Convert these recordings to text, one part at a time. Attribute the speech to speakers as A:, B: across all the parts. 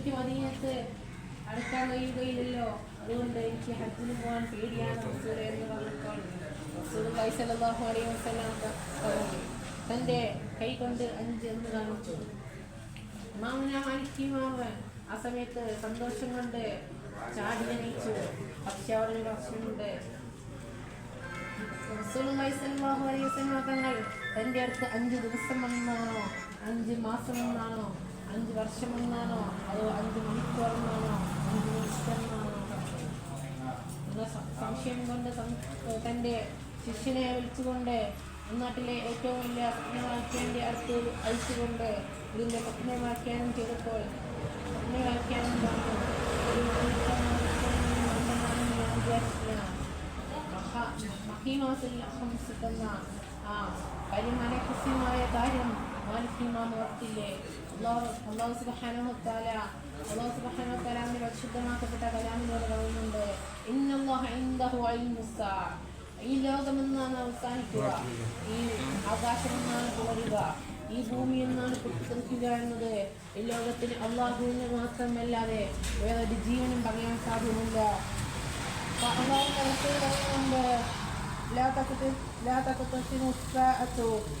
A: എനിക്ക് മദീനത്ത് അടുക്കാൻ കഴിയുകയില്ലല്ലോ. അതുകൊണ്ട് എനിക്ക് ഹജ്ജിന് പോകാൻ പേടിയാണ്. റസൂലെ എന്ന് പറഞ്ഞപ്പോൾ റസൂലുള്ളാഹി സ്വല്ലല്ലാഹു അലൈഹി വസല്ലം തന്റെ കൈ കൊണ്ട് അഞ്ച് എന്ന് കാണിച്ചു ഇമാമുന ആ സമയത്ത് സന്തോഷം കൊണ്ട് ചാടി ജനിച്ചു പക്ഷെ അവിടെ ഒരു പ്രശ്നമുണ്ട് റസൂലുള്ളാഹി സ്വല്ലല്ലാഹു അലൈഹി വസല്ലം തങ്ങൾ തന്റെ അടുത്ത് അഞ്ച് ദിവസം എന്നാണോ അഞ്ച് മാസം എന്നാണോ അഞ്ച് വർഷം എന്നാണോ അതോ അഞ്ച് മണിക്കൂർ എന്നാണോ അഞ്ച് പറഞ്ഞത്? എന്ന സംശയം കൊണ്ട് തന്റെ ശിഷ്യനെ വിളിച്ചുകൊണ്ട് നാട്ടിലെ ഏറ്റവും വലിയ സ്വപ്നവാക്യാന്റെ അടുത്ത് അയച്ചുകൊണ്ട് ഇതിന്റെ സ്വപ്നവാക്യാനം ചെയ്തപ്പോൾ സ്വപ്നവാക്യാനം പറഞ്ഞു. ഒരു ഞാൻ വിചാരിച്ചില്ല. മഹ- മഹീമാസുൽ ഹംസ് എന്ന ആ പരിമല കൃത്യമായ കാര്യം മാനസികമാന്ന് ഓർത്തില്ലേ അള്ളാഹു സുബ്ഹാനഹു സുബഹാനോത്താല അള്ളാഹു സുബഹാനോ കലാമിൽ അശുദ്ധമാക്കപ്പെട്ട കലാമിലൂടെ പറയുന്നുണ്ട്. ഇന്നല്ലാഹ ഇന്ദഹു അൽമുസ ഈ ലോകമെന്നാണ് അവസാനിക്കുക. ഈ ആകാശമെന്നാണ് തുടരുക. ഈ ഭൂമി എന്നാണ് പൊട്ടിത്തെറിക്കുക എന്നത് ഈ ലോകത്തിന് അള്ളാഹുവിന് മാത്രമല്ലാതെ വേറൊരു ജീവനും പറയാൻ സാധ്യമല്ല പറയുന്നുണ്ട് لا تقتل لا تقتسم الساعة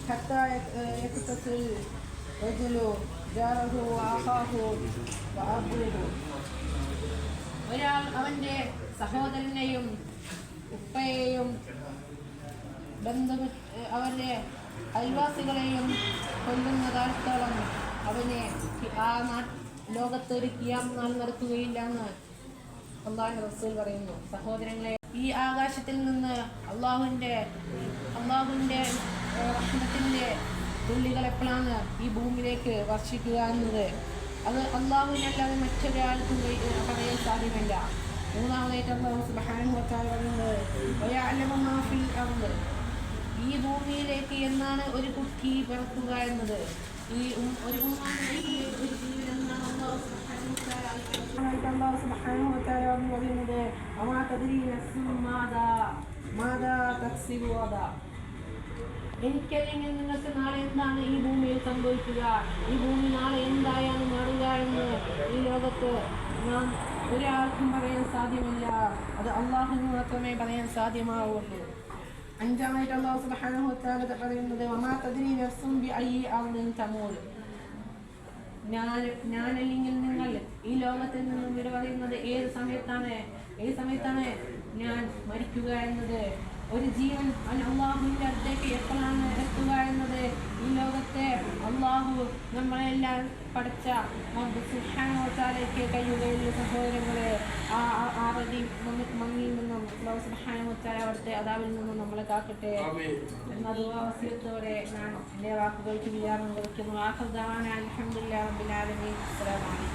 A: حتى يك- يقتتل رجل جاره وأخاه وأبوه ഒരാൾ അവൻ്റെ സഹോദരനെയും ഉപ്പയെയും ബന്ധു അവരുടെ അയൽവാസികളെയും കൊല്ലുന്ന കാലത്തോളം അവനെ ആ നാ ലോകത്ത് ഒരു കിയാം നാൾ നടക്കുകയില്ല എന്ന് അള്ളാഹു റസൂൽ പറയുന്നു സഹോദരങ്ങളെ ഈ ആകാശത്തിൽ നിന്ന് അള്ളാഹുവിന്റെ അള്ളാഹുവിന്റെ റഹ്മത്തിന്റെ തുള്ളികൾ എപ്പോഴാണ് ഈ ഭൂമിയിലേക്ക് വർഷിക്കുക എന്നത്? അത് അള്ളാഹുവിനല്ലാതെ മറ്റൊരാൾക്കും പറയാൻ സാധ്യമല്ല. മൂന്നാമതായിട്ട് അള്ളാഹു സുബ്ഹാനഹു വതആല പറയുന്നത് വയഅലമു മാ ഫിൽ അർദ്. ഈ ഭൂമിയിലേക്ക് എന്നാണ് ഒരു കുട്ടി പിറക്കുക എന്നത്? ഈ ഒരു ഒരു എന്നാണ് അള്ളാഹു സുബ്ഹാനഹു തദ്രി മാദാ മാദാ തക്സിബു ഗദാ എനിക്കല്ലെങ്കിൽ നിങ്ങൾക്ക് നാളെ എന്താണ് ഈ ഭൂമിയിൽ സംഭവിക്കുക? ഈ ഭൂമി നാളെ എന്തായാണ് മാറുക എന്ന് ഈ ലോകത്ത് നാം ഒരാൾക്കും പറയാൻ സാധ്യമല്ല. അത് അള്ളാഹുവിന് മാത്രമേ പറയാൻ സാധ്യമാവുള്ളൂ. അഞ്ചാമായിട്ട് അള്ളാഹു സുബ്ഹാനഹു വതആല പറയുന്നത് വമാ തദ്രി ബി ഐ അർദിൻ തമൂത് ഞാൻ ഞാനല്ലെങ്കിൽ നിങ്ങൾ ഈ ലോകത്തിൽ നിന്നും വിട പറയുന്നത് ഏത് സമയത്താണ്? ഏത് സമയത്താണ് ഞാൻ മരിക്കുക എന്നത്? ഒരു ജീവൻ അള്ളാഹുവിന്റെ അടുത്തേക്ക് എപ്പോഴാണ് എത്തുക എന്നത്? ഈ ലോകത്തെ അള്ളാഹു നമ്മളെല്ലാം പഠിച്ച കഴിയുകയുള്ള. മങ്ങി- മങ്ങിയിൽ നിന്നും അള്ളാഹു സുഹാനോത്തായ അവിടുത്തെ അതാവിൽ നിന്നും നമ്മളെ കാക്കട്ടെ. എന്നതുവാസ്യത്തോടെ ഞാൻ എന്റെ വാക്കുകൾക്ക് വിചാരണം കൊടുക്കുന്നു ആഹ്ദാന അലഹമുല്ലാ റബ്ബിൽ ആലമീൻ. അസ്സലാമു അലൈക്കും.